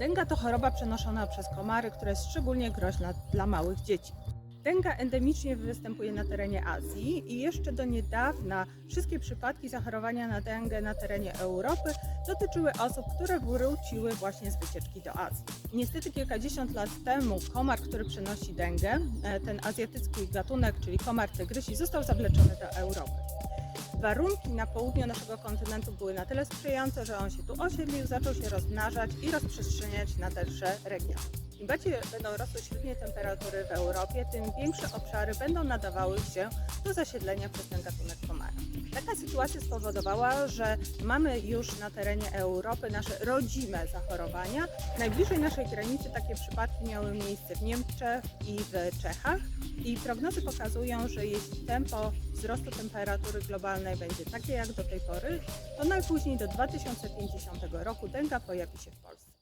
Denga to choroba przenoszona przez komary, która jest szczególnie groźna dla małych dzieci. Denga endemicznie występuje na terenie Azji i jeszcze do niedawna wszystkie przypadki zachorowania na dengę na terenie Europy dotyczyły osób, które wróciły właśnie z wycieczki do Azji. Niestety kilkadziesiąt lat temu komar, który przenosi dengę, e, ten azjatycki gatunek, czyli komar tygrysi, został zawleczony do Europy. Warunki na południu naszego kontynentu były na tyle sprzyjające, że on się tu osiedlił, zaczął się rozmnażać i rozprzestrzeniać na dalsze regiony. Im bardziej będą rosły średnie temperatury w Europie, tym większe obszary będą nadawały się do zasiedlenia przez ten gatunek komara. Taka sytuacja spowodowała, że mamy już na terenie Europy nasze rodzime zachorowania. Najbliżej naszej granicy takie przypadki miały miejsce w Niemczech i w Czechach. I prognozy pokazują, że jeśli tempo wzrostu temperatury globalnej będzie takie jak do tej pory, to najpóźniej do 2050 roku denga pojawi się w Polsce.